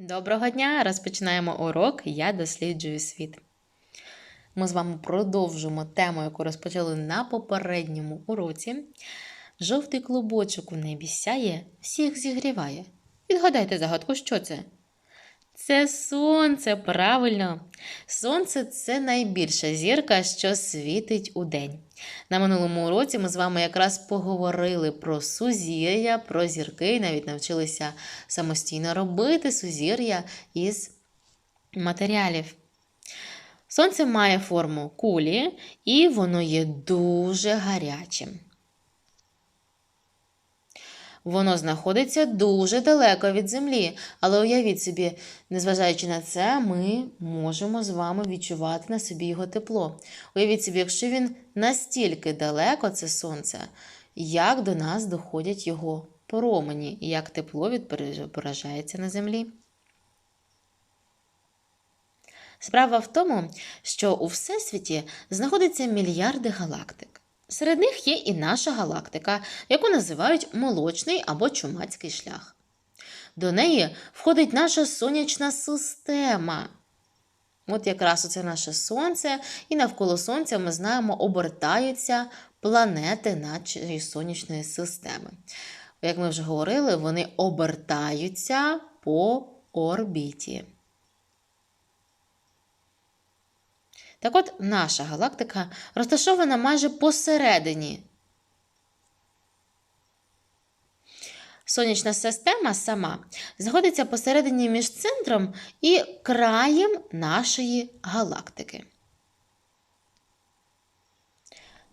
Доброго дня! Розпочинаємо урок Я досліджую світ. Ми з вами продовжимо тему, яку розпочали на попередньому уроці. Жовтий клубочок у небі сяє, всіх зігріває. Відгадайте загадку, що це? Це сонце, правильно. Сонце це найбільша зірка, що світить у день. На минулому уроці ми з вами якраз поговорили про сузір'я, про зірки, і навіть навчилися самостійно робити сузір'я із матеріалів. Сонце має форму кулі, і воно є дуже гарячим. Воно знаходиться дуже далеко від землі, але уявіть собі, незважаючи на це, ми можемо з вами відчувати на собі його тепло. Уявіть собі, якщо він настільки далеко, це сонце, як до нас доходять його промені, і як тепло відображається на землі. Справа в тому, що у Всесвіті знаходиться мільярди галактик. Серед них є і наша галактика, яку називають молочний або чумацький шлях. До неї входить наша сонячна система. От якраз оце наше сонце, і навколо сонця ми знаємо, обертаються планети нашої сонячної системи. Як ми вже говорили, вони обертаються по орбіті. Так от наша галактика розташована майже посередині. Сонячна система сама знаходиться посередині між центром і краєм нашої галактики.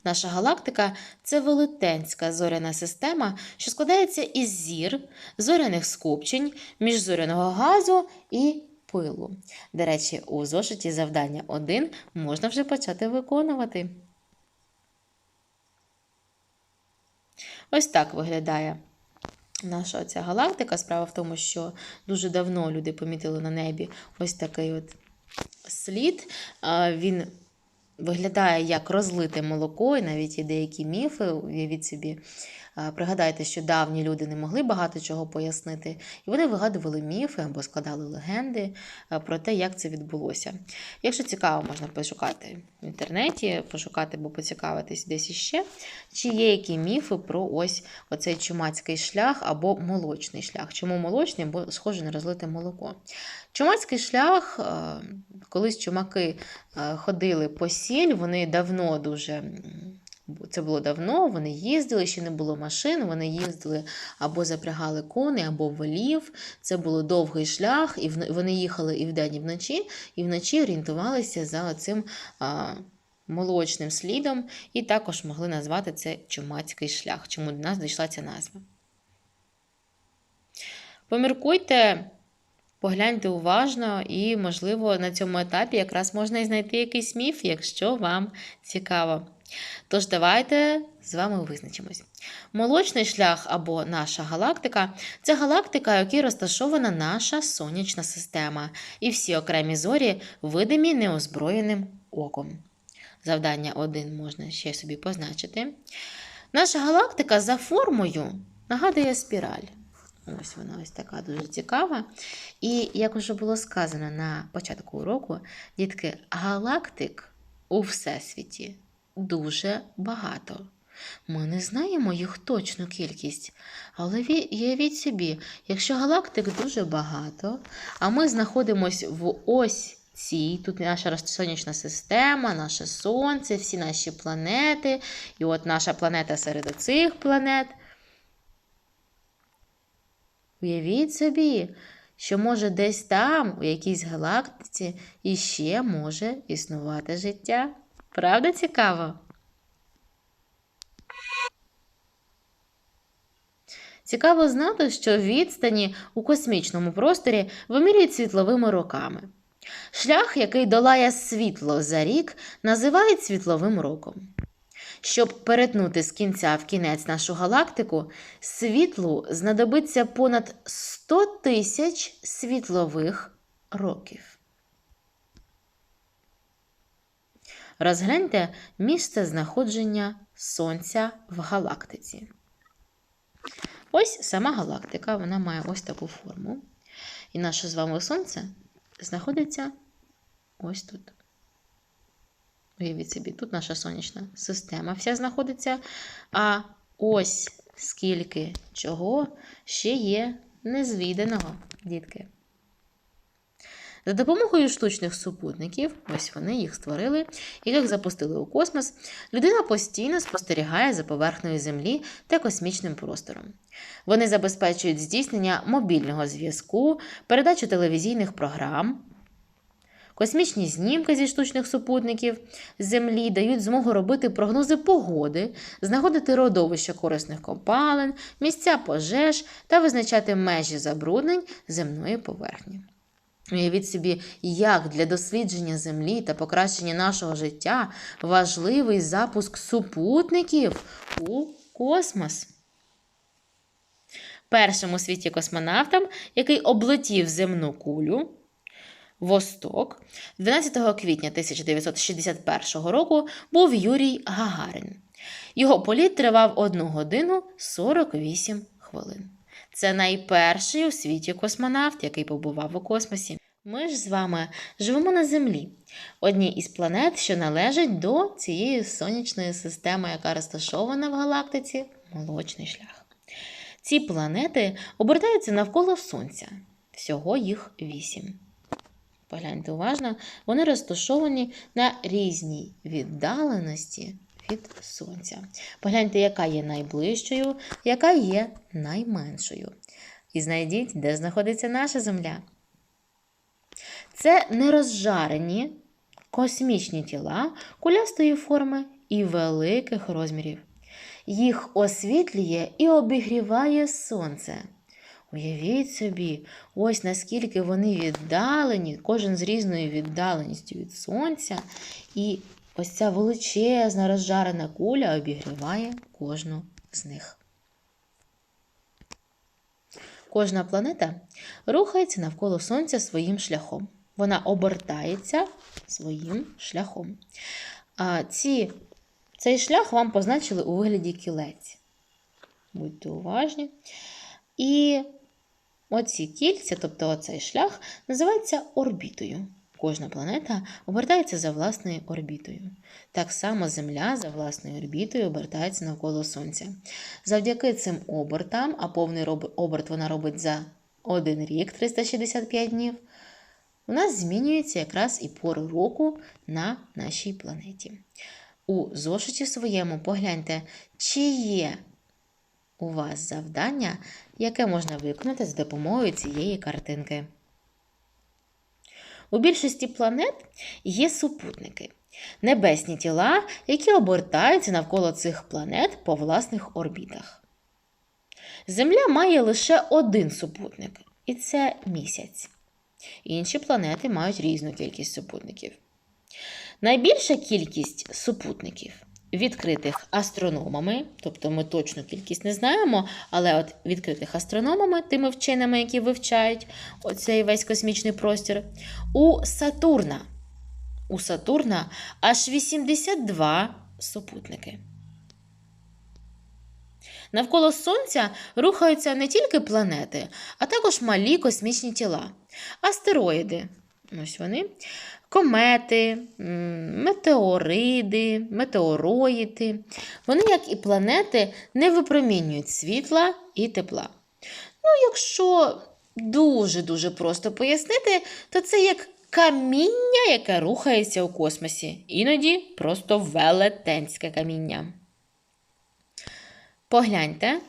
Наша галактика це велетенська зоряна система, що складається із зір, зоряних скупчень, міжзоряного газу і пилу. До речі, у зошиті завдання 1 можна вже почати виконувати. Ось так виглядає наша оця галактика. Справа в тому, що дуже давно люди помітили на небі ось такий от слід. Він виглядає як розлите молоко, і навіть є деякі міфи, уявіть собі. Пригадайте, що давні люди не могли багато чого пояснити, і вони вигадували міфи або складали легенди про те, як це відбулося. Якщо цікаво, можна пошукати в інтернеті, пошукати або поцікавитись десь іще, чи є які міфи про ось оцей чумацький шлях або молочний шлях. Чому молочний, бо схоже на розлите молоко. Чумацький шлях, колись чумаки ходили по сіль, вони давно дуже. Це було давно, вони їздили, ще не було машин, вони їздили або запрягали коней, або волів. Це було довгий шлях, і вони їхали і вдень, і вночі, і вночі орієнтувалися за цим а, молочним слідом, і також могли назвати це чумацький шлях, чому до нас дійшла ця назва. Поміркуйте. Погляньте уважно, і, можливо, на цьому етапі якраз можна і знайти якийсь міф, якщо вам цікаво. Тож, давайте з вами визначимось. Молочний шлях або наша галактика це галактика, в якій розташована наша сонячна система, і всі окремі зорі видимі неозброєним оком. Завдання 1 можна ще собі позначити. Наша галактика за формою нагадує спіраль. Ось вона ось така дуже цікава. І, як вже було сказано на початку уроку, дітки, галактик у всесвіті дуже багато. Ми не знаємо їх точну кількість, але уявіть собі, якщо галактик дуже багато, а ми знаходимося в ось цій, тут наша сонячна система, наше Сонце, всі наші планети, і от наша планета серед цих планет. Уявіть собі, що може десь там, у якійсь галактиці, іще може існувати життя. Правда цікаво? Цікаво знати, що відстані у космічному просторі вимірюють світловими роками. Шлях, який долає світло за рік, називають світловим роком. Щоб перетнути з кінця в кінець нашу галактику, світлу знадобиться понад 100 тисяч світлових років. Розгляньте місце знаходження Сонця в галактиці. Ось сама галактика, вона має ось таку форму. І наше з вами сонце знаходиться ось тут. Уявіть собі, тут наша сонячна система вся знаходиться. А ось скільки чого ще є незвіданого, дітки. За допомогою штучних супутників, ось вони їх створили, і як запустили у космос, людина постійно спостерігає за поверхнею Землі та космічним простором. Вони забезпечують здійснення мобільного зв'язку, передачу телевізійних програм. Космічні знімки зі штучних супутників Землі дають змогу робити прогнози погоди, знаходити родовища корисних копалин, місця пожеж та визначати межі забруднень земної поверхні. Уявіть собі, як для дослідження Землі та покращення нашого життя важливий запуск супутників у космос. Першим у світі космонавтом, який облетів земну кулю, Восток, 12 квітня 1961 року був Юрій Гагарин. Його політ тривав 1 годину 48 хвилин. Це найперший у світі космонавт, який побував у космосі. Ми ж з вами живемо на Землі, одній із планет, що належать до цієї сонячної системи, яка розташована в галактиці Молочний шлях. Ці планети обертаються навколо Сонця. Всього їх вісім. Погляньте уважно, вони розташовані на різній віддаленості від Сонця. Погляньте, яка є найближчою, яка є найменшою. І знайдіть, де знаходиться наша Земля. Це нерозжарені космічні тіла кулястої форми і великих розмірів. Їх освітлює і обігріває сонце. Уявіть собі, ось наскільки вони віддалені, кожен з різною віддаленістю від сонця, і ось ця величезна розжарена куля обігріває кожну з них. Кожна планета рухається навколо Сонця своїм шляхом. Вона обертається своїм шляхом. А ці, Цей шлях вам позначили у вигляді кілець. Будьте уважні. І оці кільця, тобто оцей шлях, називається орбітою. Кожна планета обертається за власною орбітою. Так само Земля за власною орбітою обертається навколо Сонця. Завдяки цим обертам, а повний оберт вона робить за один рік 365 днів, у нас змінюється якраз і пори року на нашій планеті. У зошиті своєму погляньте, чи є у вас завдання, яке можна виконати за допомогою цієї картинки. У більшості планет є супутники, небесні тіла, які обертаються навколо цих планет по власних орбітах. Земля має лише один супутник, і це місяць. Інші планети мають різну кількість супутників. Найбільша кількість супутників відкритих астрономами, тобто ми точну кількість не знаємо, але от відкритих астрономами, тими вченими, які вивчають оцей весь космічний простір, у Сатурна. У Сатурна аж 82 супутники. Навколо Сонця рухаються не тільки планети, а також малі космічні тіла, астероїди. Ось вони, комети, метеориди, метеороїди. Вони, як і планети, не випромінюють світла і тепла. Ну, якщо дуже-дуже просто пояснити, то це як каміння, яке рухається у космосі. Іноді просто велетенське каміння. Погляньте,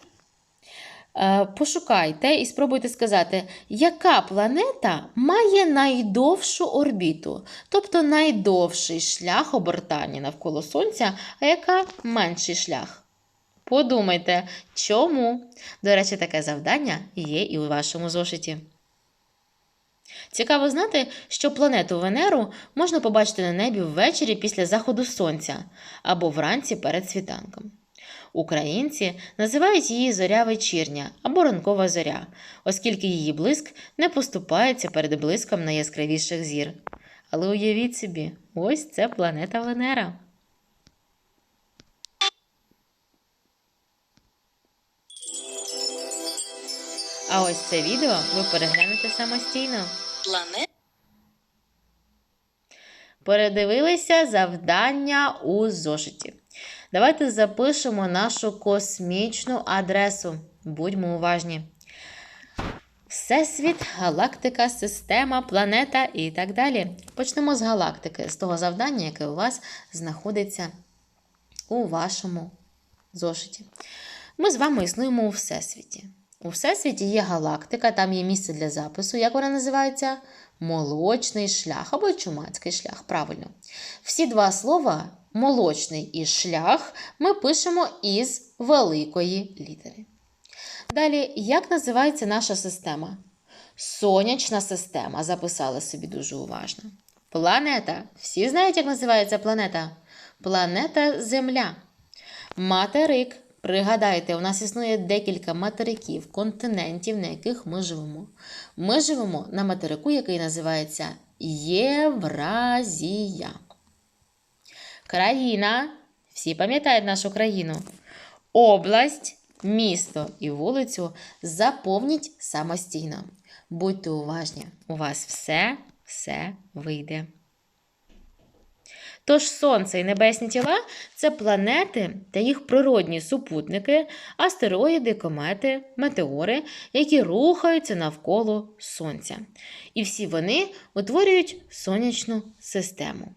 пошукайте і спробуйте сказати, яка планета має найдовшу орбіту, тобто найдовший шлях обертання навколо Сонця, а яка менший шлях. Подумайте, чому? До речі, таке завдання є і у вашому зошиті. Цікаво знати, що планету Венеру можна побачити на небі ввечері після заходу сонця або вранці перед світанком. Українці називають її зоря вечірня або ранкова зоря, оскільки її блиск не поступається перед блиском найяскравіших зір. Але уявіть собі, ось це планета Венера. А ось це відео ви переглянете самостійно. Планета Передивилися завдання у зошиті. Давайте запишемо нашу космічну адресу. Будьмо уважні. Всесвіт, галактика, система, планета і так далі. Почнемо з галактики, з того завдання, яке у вас знаходиться у вашому зошиті. Ми з вами існуємо у Всесвіті. У Всесвіті є галактика, там є місце для запису. Як вона називається? Молочний шлях або чумацький шлях. Правильно. Всі два слова молочний і шлях ми пишемо із великої літери. Далі, як називається наша система? Сонячна система. Записали собі дуже уважно. Планета. Всі знають, як називається планета? Планета Земля. Материк. Пригадайте, у нас існує декілька материків, континентів, на яких ми живемо. Ми живемо на материку, який називається Євразія. Країна. Всі пам'ятають нашу країну. Область, місто і вулицю заповніть самостійно. Будьте уважні, у вас все, все вийде. Тож Сонце і небесні тіла це планети та їх природні супутники, астероїди, комети, метеори, які рухаються навколо Сонця. І всі вони утворюють сонячну систему.